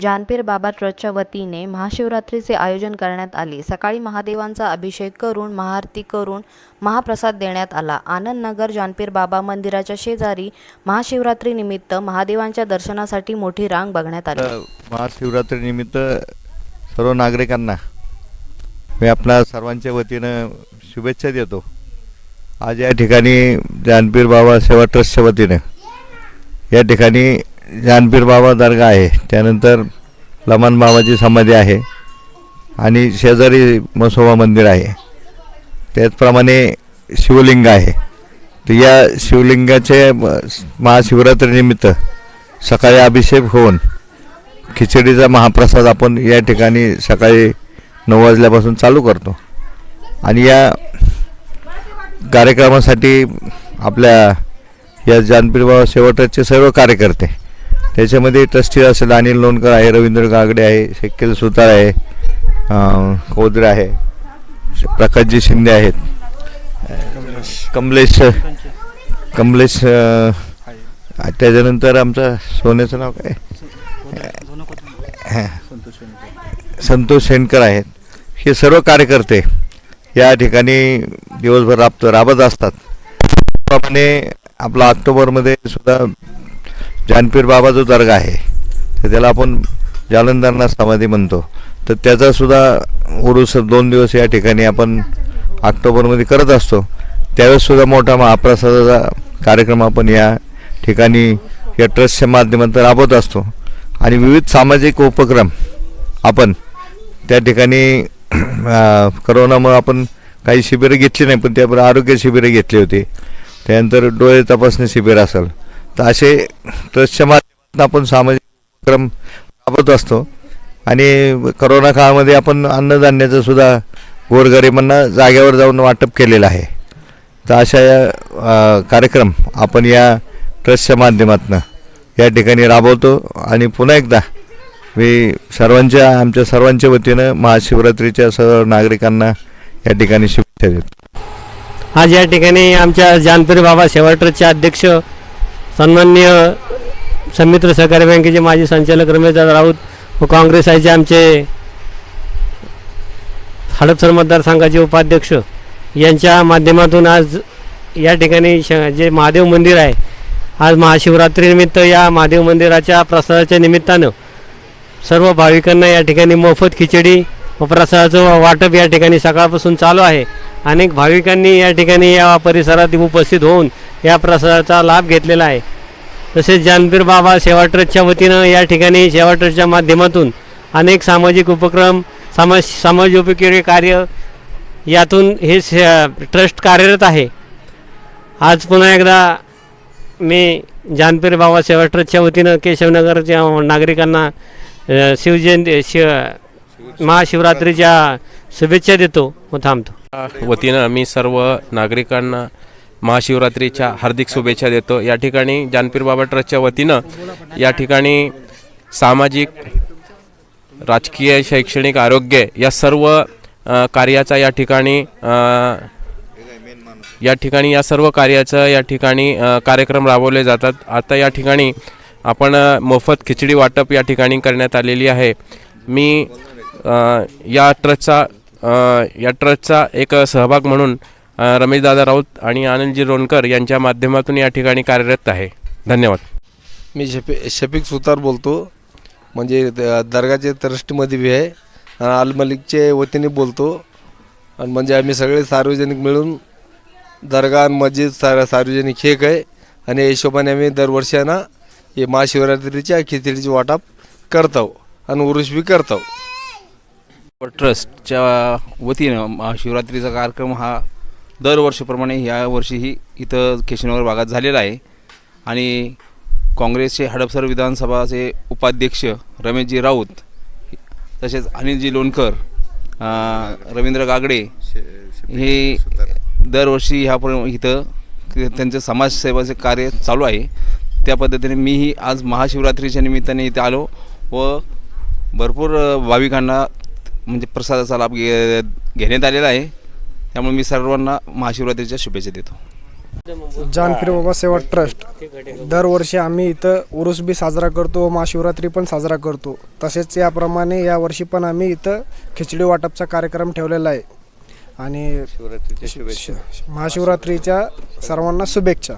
जानपीर बाबा ट्रस्टच्या वतीने महाशिवरात्रीचे आयोजन करण्यात आले. सकाळी महादेवांचा अभिषेक करून महाआरती करून महाप्रसाद देण्यात आला. आनंदनगर जानपीर बाबा मंदिराच्या शेजारी महाशिवरात्रीनिमित्त महादेवांच्या दर्शनासाठी मोठी रांग बघण्यात आली. महाशिवरात्रीनिमित्त सर्व नागरिकांना मी आपल्या सर्वांच्या वतीनं शुभेच्छा देतो. आज या ठिकाणी जानपीर बाबा सेवा ट्रस्टच्या वतीनं या ठिकाणी जानपीर बाबा दर्गा आहे. त्यानंतर लमन बाबाची समाधी आहे. आणि शेजारी मसोबा मंदिर आहे. त्याचप्रमाणे शिवलिंग आहे. तर या शिवलिंगाचे महाशिवरात्रीनिमित्त सकाळी अभिषेक होऊन खिचडीचा महाप्रसाद आपण या ठिकाणी सकाळी नऊ वाजल्यापासून चालू करतो. आणि या कार्यक्रमासाठी आपल्या या जानपीर बाबा शेवटचे सर्व कार्यकर्ते त्याच्यामध्ये ट्रस्टी असेल अनिल लोणकर आहे रवींद्र गागडे आहे शक्यल सुतार आहे कोदरे आहे प्रकाशजी शिंदे आहेत. कमलेश. कमलेश त्याच्यानंतर आमचं सोन्याचं नाव काय. संतोष शेणकर. आहेत. हे सर्व कार्यकर्ते या ठिकाणी दिवसभर राबत राबत असतात. त्याप्रमाणे आपला ऑक्टोबरमध्ये सुद्धा जानपीर बाबा जो दर्गा आहे तर त्याला आपण जालंधरना समाधी म्हणतो. तर त्याचासुद्धा उरुस दोन दिवस या ठिकाणी आपण ऑक्टोबरमध्ये करत असतो. त्यावेळेससुद्धा मोठा महाप्रसादाचा कार्यक्रम आपण या ठिकाणी या ट्रस्टच्या माध्यमातून राबवत असतो. आणि विविध सामाजिक उपक्रम आपण त्या ठिकाणी करोनामुळं आपण काही शिबिरं घेतली नाही पण त्याबरोबर आरोग्य शिबिरं घेतली होती. त्यानंतर डोळे तपासणी शिबिर असेल. तर असे ट्रस्टच्या माध्यमातून आपण सामाजिक उपक्रम राबवत असतो. आणि करोना काळामध्ये आपण अन्नधान्याचं सुद्धा गोरगरिबांना जागेवर जाऊन वाटप केलेलं आहे. तर अशा या कार्यक्रम आपण या ट्रस्टच्या माध्यमातून या ठिकाणी राबवतो. आणि पुन्हा एकदा मी सर्वांच्या आमच्या सर्वांच्या वतीनं महाशिवरात्रीच्या सर्व नागरिकांना या ठिकाणी शुभेच्छा देतो. आज या ठिकाणी आमच्या जानपीर बाबा सेवा ट्रस्टचे अध्यक्ष सन्माननीय समित्र सहकारी बँकेचे माजी संचालक रमेशदादा राऊत व काँग्रेस आयचे आमचे हडपसर मतदारसंघाचे उपाध्यक्ष यांच्या माध्यमातून आज या ठिकाणी श जे महादेव मंदिर आहे आज महाशिवरात्रीनिमित्त या महादेव मंदिराच्या प्रसादाच्या निमित्तानं सर्व भाविकांना या ठिकाणी मोफत खिचडी व प्रसादाचं वाटप या ठिकाणी सकाळपासून चालू आहे. अनेक भाविकांनी या ठिकाणी या परिसरात उपस्थित होऊन या प्रसादाचा लाभ घेतलेला आहे. तसेच जानपीर बाबा सेवा ट्रस्टच्या वतीनं या ठिकाणी सेवा ट्रस्टच्या माध्यमातून अनेक सामाजिक उपक्रम समाज समाजोपयोगी कार्य यातून हे से ट्रस्ट कार्यरत आहे. आज पुन्हा एकदा मी जानपीर बाबा सेवा ट्रस्टच्या वतीनं केशवनगरच्या नागरिकांना शिवजयंती शिव महाशिवरात्रीच्या शुभेच्छा देतो व थांबतो. वतीनं मी सर्व नागरिकांना महाशिवरात्रीच्या हार्दिक शुभेच्छा देतो. या ठिकाणी जानपीर बाबा ट्रस्टच्या वतीनं या ठिकाणी सामाजिक राजकीय शैक्षणिक आरोग्य या सर्व कार्याचा या ठिकाणी या ठिकाणी या सर्व कार्याचं या ठिकाणी कार्यक्रम राबवले जातात. आता या ठिकाणी आपण मोफत खिचडी वाटप या ठिकाणी करण्यात आलेली आहे. मी या ट्रस्टचा या ट्रस्टचा एक सहभाग म्हणून रमेश रमेशदादा राऊत आणि आनंदजी रोणकर यांच्या माध्यमातून या ठिकाणी कार्यरत आहे. धन्यवाद. मी शफी शफिक सुतार बोलतो. म्हणजे द- दर्गाचे ट्रस्टमध्ये बी आहे. आणि अल मलिकचे वतीने बोलतो. आणि म्हणजे आम्ही सगळे सार्वजनिक मिळून दर्गा आणि मस्जिद सार सार्वजनिक एक आहे. आणि या हिशोबाने आम्ही दरवर्षानं हे महाशिवरात्रीच्या खिचडीची वाटप करतो आणि उरुष बी करतो ट्रस्टच्या वतीनं महाशिवरात्रीचा कार्यक्रम हा दरवर्षीप्रमाणे ह्या वर्षीही इथं केशनगर भागात झालेला आहे. आणि काँग्रेसचे हडपसर विधानसभाचे उपाध्यक्ष रमेशजी राऊत तसेच अनिलजी लोणकर रवींद्र गागडे हे दरवर्षी ह्या प्र- इथं त्यांचं समाजसेवाचे कार्य चालू आहे. त्या पद्धतीने मीही आज महाशिवरात्रीच्या निमित्ताने इथे आलो व भरपूर भाविकांना म्हणजे प्रसादाचा लाभ घे घेण्यात आलेला आहे. त्यामुळे मी सर्वांना महाशिवरात्रीच्या शुभेच्छा देतो. जानपीर बाबा सेवा ट्रस्ट. दरवर्षी आम्ही इथं उरूस बी साजरा करतो महाशिवरात्री पण साजरा करतो. तसेच याप्रमाणे यावर्षी पण आम्ही इथं खिचडी वाटपचा कार्यक्रम ठेवलेला आहे. आणि महाशिवरात्रीच्या सर्वांना शुभेच्छा.